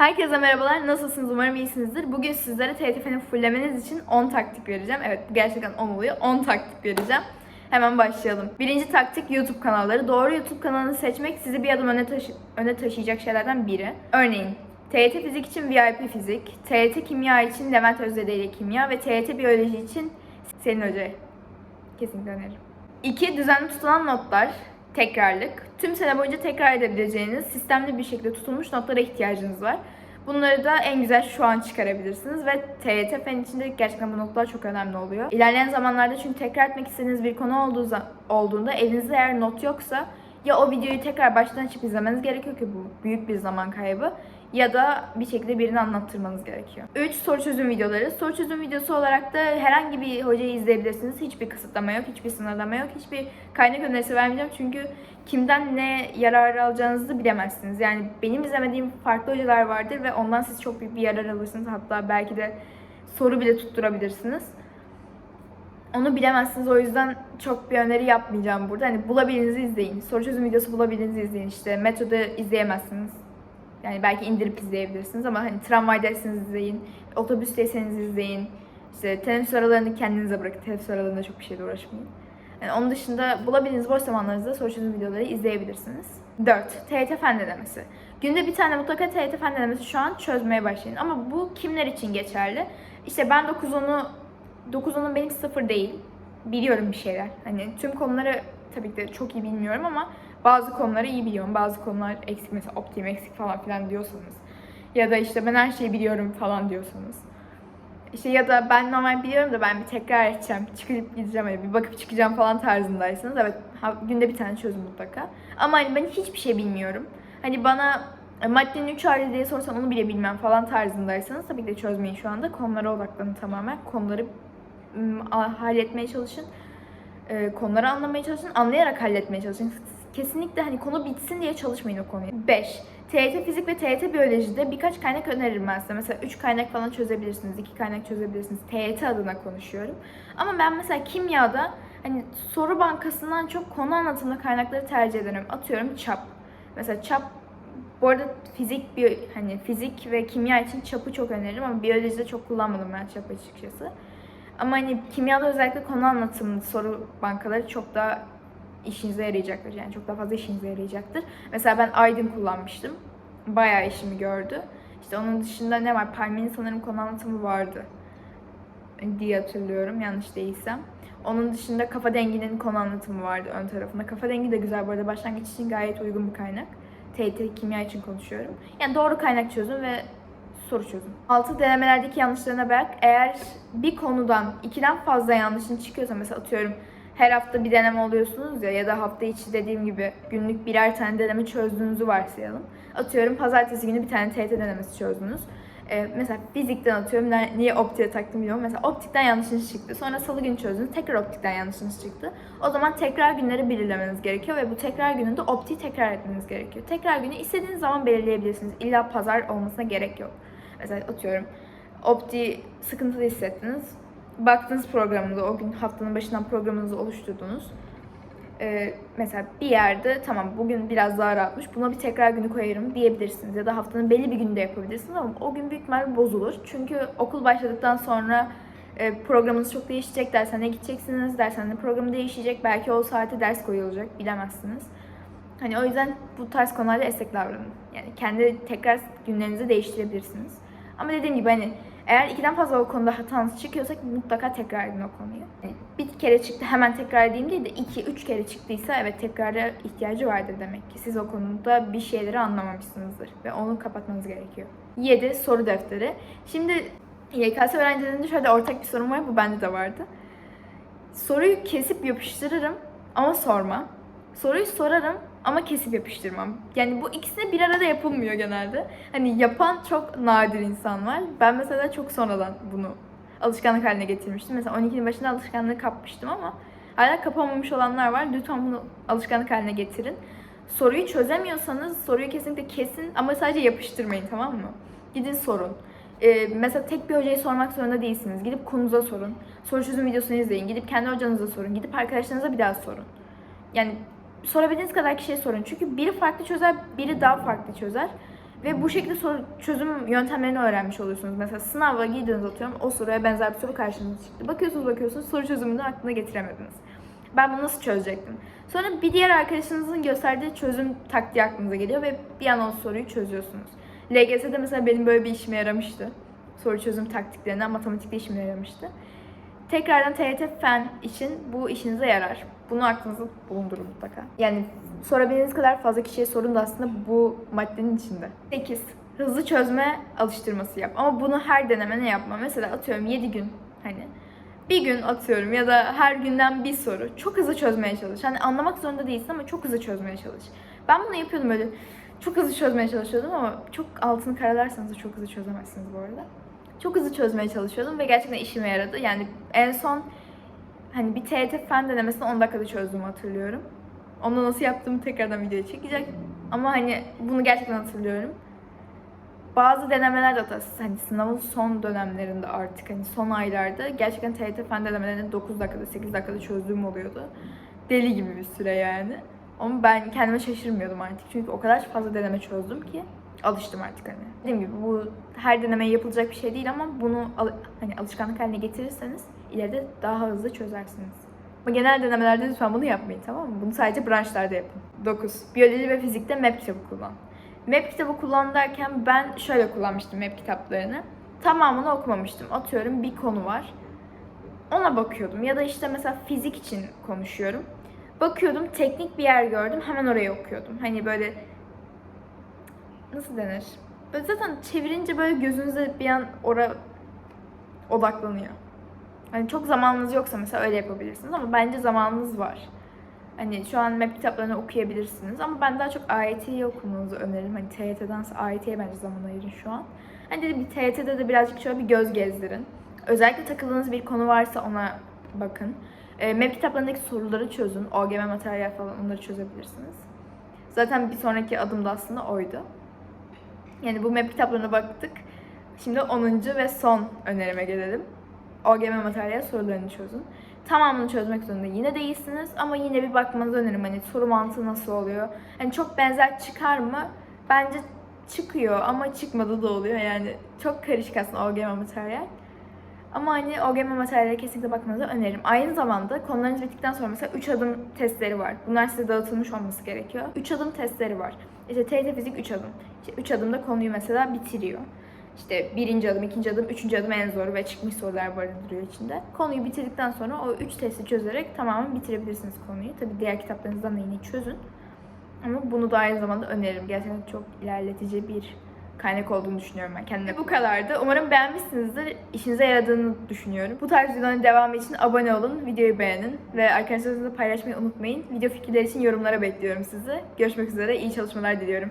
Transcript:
Herkese merhabalar. Nasılsınız? Umarım iyisinizdir. Bugün sizlere TTF'ni fullemeniz için 10 taktik vereceğim. Evet gerçekten 10 oluyor. 10 taktik vereceğim. Hemen başlayalım. Birinci taktik YouTube kanalları. Doğru YouTube kanalını seçmek sizi bir adım öne, taşı- öne taşıyacak şeylerden biri. Örneğin TYT Fizik için VIP Fizik, TYT Kimya için Levent Özdede ile Kimya ve TYT Biyoloji için Selin Hoca'yı. Kesinlikle öneririm. 2. Düzenli tutulan notlar. Tekrarlık. Tüm sene boyunca tekrar edebileceğiniz sistemli bir şekilde tutulmuş notlara ihtiyacınız var. Bunları da en güzel şu an çıkarabilirsiniz ve TYT fen içinde gerçekten bu notlar çok önemli oluyor. İlerleyen zamanlarda çünkü tekrar etmek istediğiniz bir konu olduğu olduğunda elinizde eğer not yoksa ya o videoyu tekrar baştan açıp izlemeniz gerekiyor ki bu büyük bir zaman kaybı ya da bir şekilde birini anlattırmanız gerekiyor. 3. Soru çözüm videoları. Soru çözüm videosu olarak da herhangi bir hocayı izleyebilirsiniz. Hiçbir kısıtlama yok, hiçbir sınırlama yok, hiçbir kaynak önerisi vermeyeceğim çünkü kimden ne yarar alacağınızı bilemezsiniz. Yani benim izlemediğim farklı hocalar vardır ve ondan siz çok büyük bir yarar alırsınız. Hatta belki de soru bile tutturabilirsiniz. Onu bilemezsiniz o yüzden çok bir öneri yapmayacağım burada. Hani bulabildiğinizi izleyin. Soru çözüm videosu bulabildiğinizi izleyin. İşte metodu izleyemezsiniz. Yani belki indirip izleyebilirsiniz ama hani tramvaydaysanız izleyin, otobüsteyseniz izleyin. İşte teneffüs aralarını kendinize bırakın. Teneffüs aralarında çok bir şeyle uğraşmayın. Yani onun dışında bulabildiğiniz boş zamanlarınızda soru çözüm videoları izleyebilirsiniz. 4. TYT fen denemesi. Günde bir tane mutlaka TYT fen denemesi şu an çözmeye başlayın. Ama bu kimler için geçerli? İşte ben 9-10'u 9-10'un benim sıfır değil. Biliyorum bir şeyler. Hani tüm konuları tabii ki de çok iyi bilmiyorum ama bazı konuları iyi biliyorum. Bazı konular eksik mesela optim eksik falan filan diyorsanız. Ya da işte ben her şeyi biliyorum falan diyorsanız. İşte ya da ben normal biliyorum da ben bir tekrar edeceğim, çıkıp gideceğim, hani bir bakıp çıkacağım falan tarzındaysanız evet günde bir tane çözün mutlaka. Ama hani ben hiçbir şey bilmiyorum. Hani bana e, maddenin 3 hali diye sorsan onu bile bilmem falan tarzındaysanız tabii ki de çözmeyin şu anda. Konulara odaklanın tamamen. Konuları halletmeye çalışın. E, konuları anlamaya çalışın. Anlayarak halletmeye çalışın. Kesinlikle hani konu bitsin diye çalışmayın o konuyu. 5. TYT Fizik ve TYT Biyoloji'de birkaç kaynak öneririm ben size. Mesela 3 kaynak falan çözebilirsiniz, 2 kaynak çözebilirsiniz. TYT adına konuşuyorum. Ama ben mesela kimyada hani soru bankasından çok konu anlatımlı kaynakları tercih ederim. Atıyorum çap. Mesela çap bu arada fizik biyo, hani fizik ve kimya için çapı çok öneririm ama biyolojide çok kullanmadım ben çapı açıkçası. Ama hani kimyada özellikle konu anlatımlı soru bankaları çok daha işinize yarayacaktır. Yani çok daha fazla işinize yarayacaktır. Mesela ben Aydın kullanmıştım. Bayağı işimi gördü. İşte onun dışında ne var? Palmi'nin sanırım konu anlatımı vardı diye hatırlıyorum yanlış değilsem. Onun dışında Kafa Dengi'nin konu anlatımı vardı ön tarafında. Kafa Dengi de güzel bu arada başlangıç için gayet uygun bir kaynak. TYT kimya için konuşuyorum. Yani doğru kaynak çözün ve soru çözün. Altı denemelerdeki yanlışlarına bak. Eğer bir konudan ikiden fazla yanlışın çıkıyorsa mesela atıyorum her hafta bir deneme oluyorsunuz ya ya da hafta içi dediğim gibi günlük birer tane deneme çözdüğünüzü varsayalım. Atıyorum pazartesi günü bir tane TYT denemesi çözdünüz. Ee, mesela fizikten atıyorum niye optiğe taktım bilmiyorum. Mesela optikten yanlışınız çıktı. Sonra salı günü çözdünüz tekrar optikten yanlışınız çıktı. O zaman tekrar günleri belirlemeniz gerekiyor ve bu tekrar gününde optiği tekrar etmeniz gerekiyor. Tekrar günü istediğiniz zaman belirleyebilirsiniz. İlla pazar olmasına gerek yok. Mesela atıyorum opti sıkıntılı hissettiniz. Baktınız programınıza o gün haftanın başından programınızı oluşturdunuz. Ee, mesela bir yerde tamam bugün biraz daha rahatmış buna bir tekrar günü koyarım diyebilirsiniz ya da haftanın belli bir günde yapabilirsiniz ama o gün büyük ihtimalle bozulur. Çünkü okul başladıktan sonra e, programınız çok değişecek, dershaneye gideceksiniz, dershane programı değişecek, belki o saate ders koyulacak bilemezsiniz. Hani o yüzden bu tarz konularda esnek davranın. Yani kendi tekrar günlerinizi değiştirebilirsiniz. Ama dediğim gibi hani eğer ikiden fazla o konuda hatanız çıkıyorsa mutlaka tekrar edin o konuyu. Yani bir kere çıktı hemen tekrar edeyim değil de iki, üç kere çıktıysa evet tekrara ihtiyacı vardır demek ki. Siz o konuda bir şeyleri anlamamışsınızdır ve onu kapatmanız gerekiyor. 7. Soru defteri. Şimdi YKS öğrencilerinde şöyle ortak bir sorun var, bu bende de vardı. Soruyu kesip yapıştırırım ama sormam. Soruyu sorarım ama kesip yapıştırmam. Yani bu ikisini bir arada yapılmıyor genelde. Hani yapan çok nadir insan var. Ben mesela çok sonradan bunu alışkanlık haline getirmiştim. Mesela 12'nin başında alışkanlığı kapmıştım ama hala kapamamış olanlar var. Lütfen bunu alışkanlık haline getirin. Soruyu çözemiyorsanız soruyu kesinlikle kesin ama sadece yapıştırmayın tamam mı? Gidin sorun. Ee, mesela tek bir hocayı sormak zorunda değilsiniz. Gidip konunuza sorun. Soru çözüm videosunu izleyin. Gidip kendi hocanıza sorun. Gidip arkadaşlarınıza bir daha sorun. Yani sorabildiğiniz kadar kişiye sorun. Çünkü biri farklı çözer, biri daha farklı çözer. Ve bu şekilde soru çözüm yöntemlerini öğrenmiş oluyorsunuz. Mesela sınava girdiniz atıyorum o soruya benzer bir soru karşınıza çıktı. Bakıyorsunuz bakıyorsunuz soru çözümünü aklına getiremediniz. Ben bunu nasıl çözecektim? Sonra bir diğer arkadaşınızın gösterdiği çözüm taktiği aklınıza geliyor ve bir an o soruyu çözüyorsunuz. LGS'de mesela benim böyle bir işime yaramıştı. Soru çözüm taktiklerinden matematikte işime yaramıştı. Tekrardan TYT Fen için bu işinize yarar. Bunu aklınızda bulundurun mutlaka. Yani sorabildiğiniz kadar fazla kişiye sorun da aslında bu maddenin içinde. 8. Hızlı çözme alıştırması yap. Ama bunu her denemene yapma. Mesela atıyorum 7 gün hani bir gün atıyorum ya da her günden bir soru. Çok hızlı çözmeye çalış. Hani anlamak zorunda değilsin ama çok hızlı çözmeye çalış. Ben bunu yapıyordum böyle. Çok hızlı çözmeye çalışıyordum ama çok altını karalarsanız da çok hızlı çözemezsiniz bu arada. Çok hızlı çözmeye çalışıyordum ve gerçekten işime yaradı. Yani en son hani bir TET fen denemesini 10 dakikada çözdüğümü hatırlıyorum. Onu nasıl yaptığımı tekrardan videoya çekeceğim. Ama hani bunu gerçekten hatırlıyorum. Bazı denemeler de hani sınavın son dönemlerinde artık hani son aylarda gerçekten TYT fen denemelerini 9 dakikada 8 dakikada çözdüğüm oluyordu. Deli gibi bir süre yani. Ama ben kendime şaşırmıyordum artık. Çünkü o kadar fazla deneme çözdüm ki alıştım artık hani. Dediğim gibi bu her denemeye yapılacak bir şey değil ama bunu al- hani alışkanlık haline getirirseniz ileride daha hızlı çözersiniz. Ama genel denemelerde lütfen bunu yapmayın tamam mı? Bunu sadece branşlarda yapın. 9. Biyoloji ve fizikte map kitabı kullan. Map kitabı kullan derken ben şöyle kullanmıştım map kitaplarını. Tamamını okumamıştım. Atıyorum bir konu var. Ona bakıyordum. Ya da işte mesela fizik için konuşuyorum. Bakıyordum teknik bir yer gördüm. Hemen orayı okuyordum. Hani böyle nasıl denir? Böyle zaten çevirince böyle gözünüze bir an ora odaklanıyor. Hani çok zamanınız yoksa mesela öyle yapabilirsiniz ama bence zamanınız var. Hani şu an map kitaplarını okuyabilirsiniz ama ben daha çok AYT'yi okumanızı öneririm. Hani TYT'dense AYT'ye bence zaman ayırın şu an. Hani dediğim gibi TYT'de de birazcık şöyle bir göz gezdirin. Özellikle takıldığınız bir konu varsa ona bakın. E, map kitaplarındaki soruları çözün. OGM materyal falan onları çözebilirsiniz. Zaten bir sonraki adım da aslında oydu. Yani bu map kitaplarına baktık. Şimdi 10. ve son önerime gelelim. OGM materyal sorularını çözün. Tamamını çözmek zorunda yine değilsiniz ama yine bir bakmanızı öneririm. Hani soru mantığı nasıl oluyor? Hani çok benzer çıkar mı? Bence çıkıyor ama çıkmadı da oluyor. Yani çok karışık aslında OGM materyal. Ama hani OGM materyale kesinlikle bakmanızı öneririm. Aynı zamanda konularınız bittikten sonra mesela 3 adım testleri var. Bunlar size dağıtılmış olması gerekiyor. 3 adım testleri var. İşte TYT fizik 3 adım. İşte 3 adımda konuyu mesela bitiriyor. İşte birinci adım, ikinci adım, üçüncü adım en zoru ve çıkmış sorular barındırıyor içinde. Konuyu bitirdikten sonra o üç testi çözerek tamamen bitirebilirsiniz konuyu. Tabii diğer kitaplarınızdan da yine çözün. Ama bunu da aynı zamanda öneririm. Gerçekten çok ilerletici bir kaynak olduğunu düşünüyorum ben kendime. Bu kadardı. Umarım beğenmişsinizdir. İşinize yaradığını düşünüyorum. Bu tarz videoların devamı için abone olun, videoyu beğenin ve arkadaşlarınızla paylaşmayı unutmayın. Video fikirleri için yorumlara bekliyorum sizi. Görüşmek üzere, iyi çalışmalar diliyorum.